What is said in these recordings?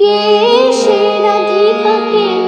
কে সে রাধিকাকে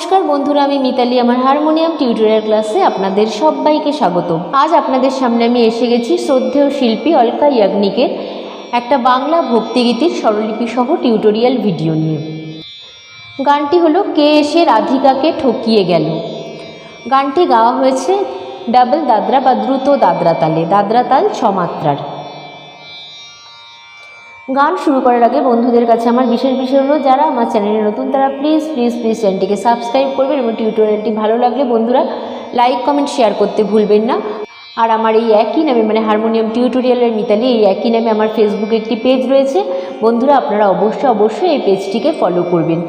নমস্কার বন্ধুরা, আমি মিতালি। আমার হারমোনিয়াম টিউটোরিয়াল ক্লাসে আপনাদের সবাইকে স্বাগত আজ আপনাদের সামনে আমি এসে গেছি শ্রদ্ধেয় শিল্পী অলকা ইয়াগনিকের একটা বাংলা ভক্তিগীতির স্বরলিপি সহ টিউটোরিয়াল ভিডিও নিয়ে। গানটি হলো, কে এসে রাধিকাকে ঠকিয়ে গেল? গানটি গাওয়া হয়েছে ডাবল দাদরা বা দ্রুত দাদরা তালে। দাদরা তাল ছ মাত্রার গান শুরু করার আগে বন্ধুদের কাছে আমার বিশেষ বিষয় হলো যারা আমার চ্যানেলে নতুন তারা প্লিজ প্লিজ প্লিজ চ্যানেলটিকে সাবস্ক্রাইব করবেন এবং টিউটোরিয়ালটি ভালো লাগলে বন্ধুরা লাইক কমেন্ট শেয়ার করতে ভুলবেন না। আর আমার এই একই নামে মানে হারমোনিয়াম টিউটোরিয়ালের মিতালি, এই একই নামে আমার ফেসবুকে একটি পেজ রয়েছে। বন্ধুরা, আপনারা অবশ্যই অবশ্যই এই পেজটিকে ফলো করবেন।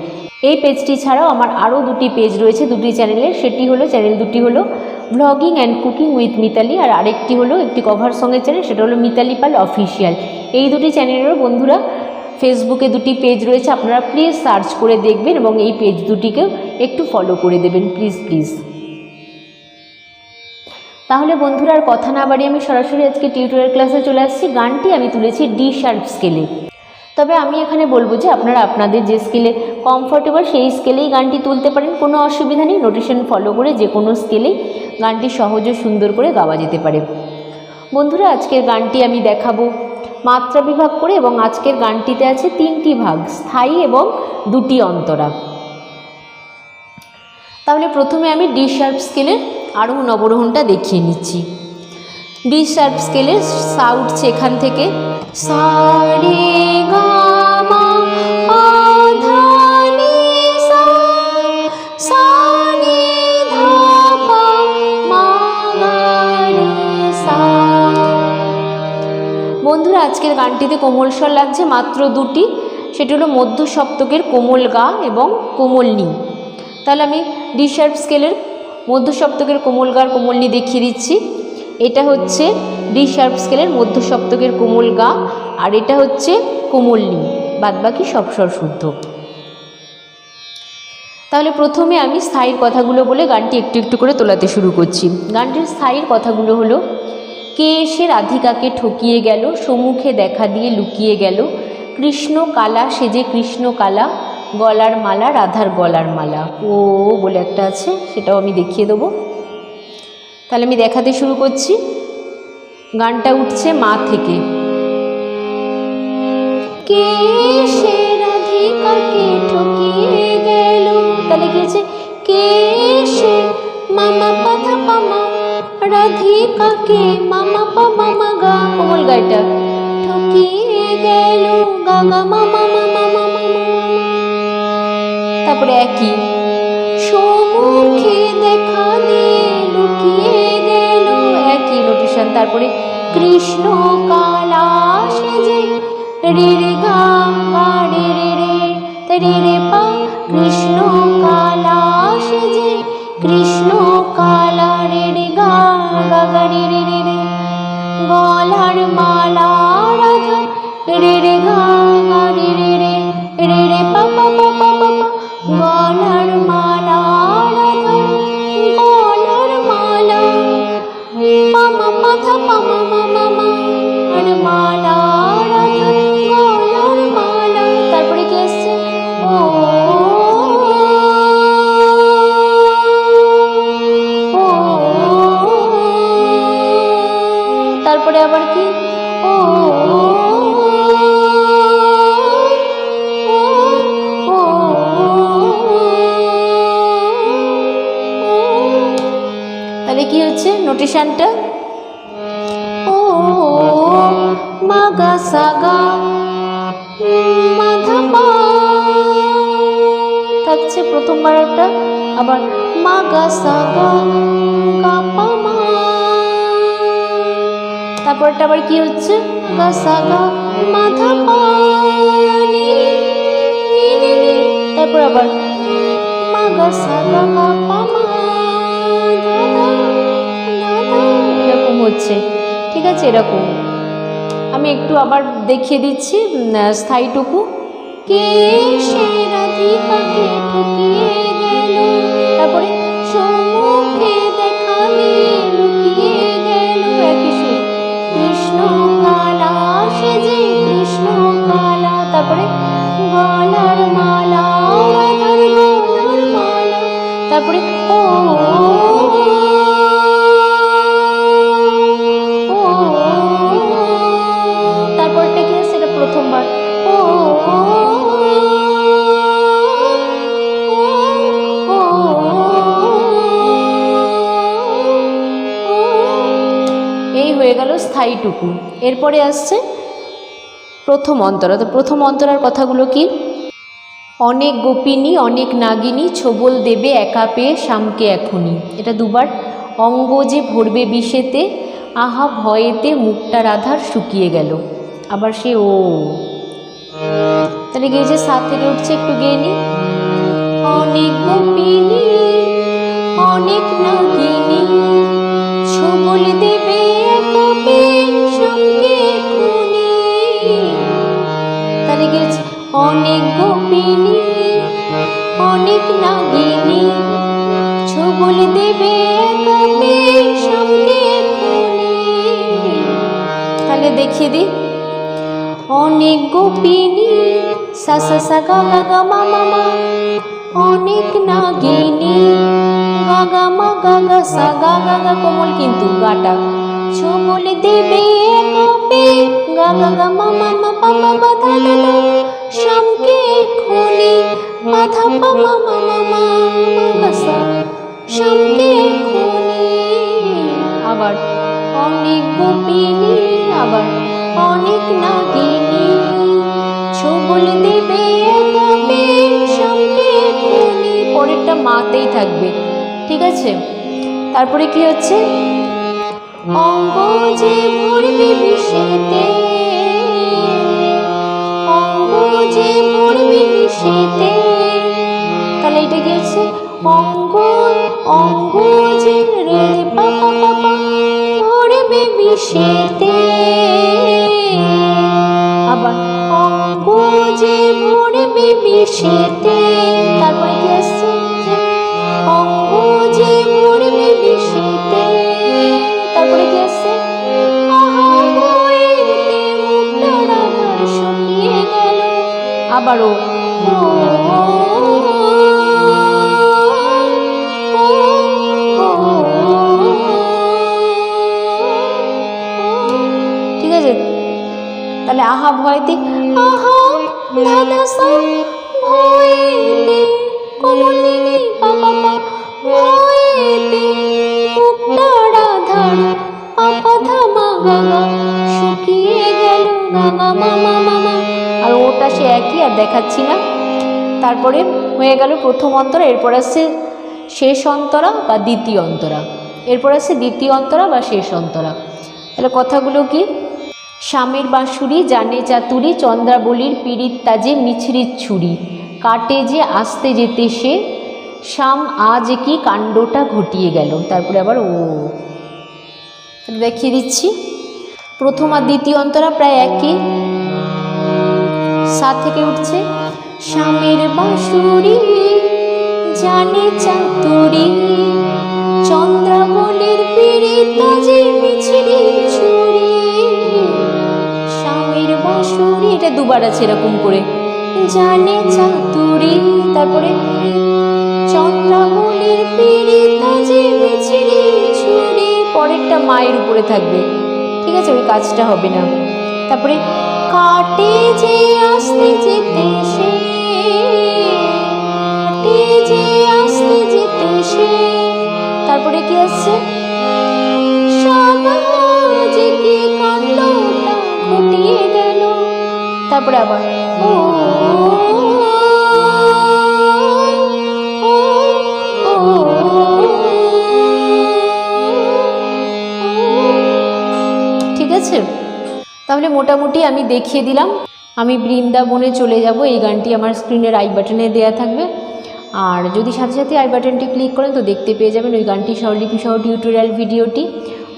এই পেজটি ছাড়াও আমার আরও দুটি পেজ রয়েছে দুটি চ্যানেলের সেটি হলো চ্যানেল দুটি হলো blogging and cooking with Mitali আর আরেকটি হলো একটি কভার সঙ্গের চ্যানেল সেটা হলো মিতালি পাল অফিসিয়াল এই দুটি চ্যানেলেরও বন্ধুরা ফেসবুকে দুটি পেজ রয়েছে, আপনারা প্লিজ সার্চ করে দেখবেন এবং এই পেজ দুটিকেও একটু ফলো করে দেবেন প্লিজ প্লিজ তাহলে বন্ধুরা আর কথা না বাড়িয়ে আমি সরাসরি আজকে টিউটোরিয়াল ক্লাসে চলে আসছি। গানটি আমি তুলেছি ডি শার্প স্কেলে তবে আমি এখানে বলব যে আপনারা আপনাদের যে স্কেলে কমফর্টেবল সেই স্কেলেই গানটি তুলতে পারেন। কোনো অসুবিধা নেই নোটেশন ফলো করে যে কোনো স্কেলেই গানটি সহজ ও সুন্দর করে গাওয়া যেতে পারে। বন্ধুরা, আজকের গানটি আমি দেখাবো মাত্রা বিভাগ করে এবং আজকের গানটিতে আছে তিনটি ভাগ, স্থায়ী এবং দুটি অন্তরা। তাহলে প্রথমে আমি ডি শার্প স্কেলের আরোহণ অবরোহণটা দেখিয়ে নিচ্ছি। ডি শার্প স্কেলের সা উঠছে এখান থেকে। সা গা বন্ধুরা, আজকের গানটিতে কোমল স্বর লাগছে, মাত্র দুটি। সেটি হলো মধ্য সপ্তকের কোমল গা এবং কোমল নি। তাহলে আমি ডি শার্প স্কেলের মধ্য সপ্তকের কোমল গার কোমল নি দেখিয়ে দিচ্ছি। এটা হচ্ছে ডি শার্প স্কেলের মধ্য সপ্তকের কোমল গা, আর এটা হচ্ছে কোমল বাদবাকি সব স্বর শুদ্ধ। তাহলে প্রথমে আমি স্থায়ীর কথাগুলো বলে গানটি একটু একটু করে তোলাতে শুরু করছি। গানটির স্থায়ীর কথাগুলো হলো, কে এসে রাধিকাকে ঠকিয়ে গেল, সম্মুখে দেখা দিয়ে লুকিয়ে গেল, কৃষ্ণ কালা সেজে কৃষ্ণ কালা, গলার মালা রাধার গলার মালা। ও বলে একটা আছে, সেটাও আমি দেখিয়ে দেবো। তাহলে আমি দেখাতে শুরু করছি। গানটা উঠছে মা থেকে। কে সে রাধিকাকে ঠকিয়ে গেল? তাহলে আছে কে সে মামা পাথা পামা? রাধিকাকে মামা পা মামা গা কোমল গাইটা ঠকিয়ে গেল গা গা মামা তারপরে কৃষ্ণ কালা সেজে রে রে গা রে রে রে রে রে পা, কৃষ্ণ কালা সেজে কৃষ্ণ কালা রে রে গা রে রে রে গলার মালা রাধা রে নোটেশনটা ও, মাগা সাগা মাধবা থাকছে প্রথমবার একটা, আবার মাগা সাগা গাপা মা। তারপরটা আবার কি হচ্ছে? গা সাগা, মাধা পা নি নি নি নি। তারপর আবার মাগা সাগা গাপা হচ্ছে। ঠিক আছে এরকম। আমি একটু আবার দেখিয়ে দিচ্ছি স্থায়ীটুকু। কে সে রাধিকাকে ঠকিয়ে স্থায়ীটুকু এরপরে আসছে প্রথম অন্তরা। তো প্রথম অন্তরার কথাগুলো কি? অনেক গোপিনী, অনেক নাগিনী, ছোবল দেবে, একা পেয়ে শ্যামকে এখনই। এটা দুবার। অঙ্গ যে ভরবে বিষেতে, আহা ভয়েতে মুখটা রাধার শুকিয়ে গেল। আবার সে ও। তাহলে গিয়েছে সাত থেকে উঠছে, একটু গিয়ে নি। অনেক গোপিনী, অনেক নাগিনী, ছোবল দেবে অনেক গোপিনী অনেক নাগিনী ছবল দেবে কবে সঙ্গে তাহলে দেখিয়ে দি অনেক গোপিনী সা সা সা গা গা গা মা অনেক নাগিনী গা গা মা গা গা সা গা গা কোমল কিন্তু গাটা ছবল দেবে কবে গা গা গা মা মা মা ধা মাথা পা মা মা মা মা মা গা সা শ্যামকে এখনি আবার অনেক গোপিনী আবার অনেক নাগিনী। ছবল দেবে এখনি পরেরটা মাতেই থাকবে, ঠিক আছে? তারপরে কি হচ্ছে? অঙ্গ যে ভরবে বিষেতে, অঙ্গ যে ভরবে বিষেতে হচ্ছে অঙ্গ অঙ্গ যে রে ভরবে বিষেতে। আবার অঙ্গ যে ভরবে বিষেতে। তারপরে তারপরে কি আসছে? গেল। আবারও আহা ভয়তে আহা ভয়তে আর ওটা সে একই আর দেখাচ্ছি না। তারপরে হয়ে গেল প্রথম অন্তরা, এরপর আসছে শেষ অন্তরা বা দ্বিতীয় অন্তরা। এরপর আসছে দ্বিতীয় অন্তরা বা শেষ অন্তরা। তাহলে কথাগুলো কি? স্বামীর বাঁশুরি, জানে চাতুরি, চন্দ্রাবলীর পীড়িত তাজে মিছরির ছুরি। কাটে যে, আসতে যেতে সে শাম আজ কি কাণ্ডটা ঘটিয়ে গেল। তারপরে আবার ও। দেখিয়ে দিচ্ছি। প্রথম আর দ্বিতীয় অন্তরা প্রায় একই। সাত থেকে উঠছে। স্বামীর বাঁশুরি, জানে চাতুরি, চন্দ্রাবলীর পীড়িত যে মিছরি বাঁশুরি এটা দুবার আছে এরকম করে। জানে চাতুরি, তারপরে চন্দ্রাবলীর পীড়িত যে মিছরি ছুরি পরেরটা মায়ের উপরে থাকবে। ঠিক আছে, ওই কাজটা হবে না। তারপরে কাটে যে আসতে যেতে সে, কাটে যে আসতে যেতে সে, তারপরে কি আসছে? তারপরে আবার। ঠিক আছে? তাহলে মোটামুটি আমি দেখিয়ে দিলাম। আমি বৃন্দাবনে চলে যাব। এই গানটি আমার স্ক্রিনের আই বাটনে দেওয়া থাকবে। আর যদি সাথে সাথে আই বাটনটি ক্লিক করেন তো দেখতে পেয়ে যাবেন ওই গানটি স্বরলিপি সহ টিউটোরিয়াল ভিডিওটি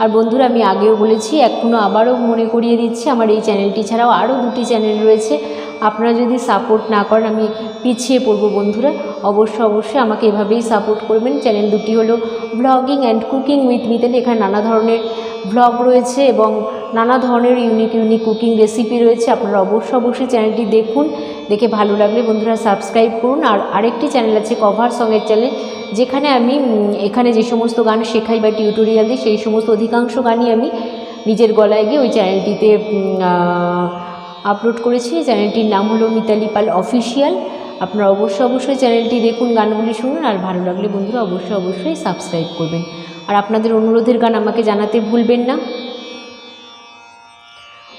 আর বন্ধুরা, আমি আগেও বলেছি এখনও আবারও মনে করিয়ে দিচ্ছি, আমার এই চ্যানেলটি ছাড়াও আরও দুটি চ্যানেল রয়েছে। আপনারা যদি সাপোর্ট না করেন, আমি পিছিয়ে পড়ব বন্ধুরা। অবশ্যই অবশ্যই আমাকে এভাবেই সাপোর্ট করবেন। চ্যানেল দুটি হলো blogging and cooking with Mitali এখানে নানা ধরনের ভ্লগ রয়েছে এবং নানা ধরনের ইউনিক ইউনিক কুকিং রেসিপি রয়েছে। আপনারা অবশ্যই অবশ্যই চ্যানেলটি দেখুন। দেখে ভালো লাগলে বন্ধুরা সাবস্ক্রাইব করুন। আর আরেকটি চ্যানেল আছে কভার সঙের চ্যানেল যেখানে আমি এখানে যে সমস্ত গান শেখাই বা টিউটোরিয়াল দিই, সেই সমস্ত অধিকাংশ গানই আমি নিজের গলায় গিয়ে ওই চ্যানেলটিতে আপলোড করেছি। চ্যানেলটির নাম হলো মিতালি পাল অফিসিয়াল আপনারা অবশ্যই অবশ্যই চ্যানেলটি দেখুন, গানগুলি শুনুন। আর ভালো লাগলে বন্ধুরা অবশ্যই অবশ্যই সাবস্ক্রাইব করবেন। আর আপনাদের অনুরোধের গান আমাকে জানাতে ভুলবেন না।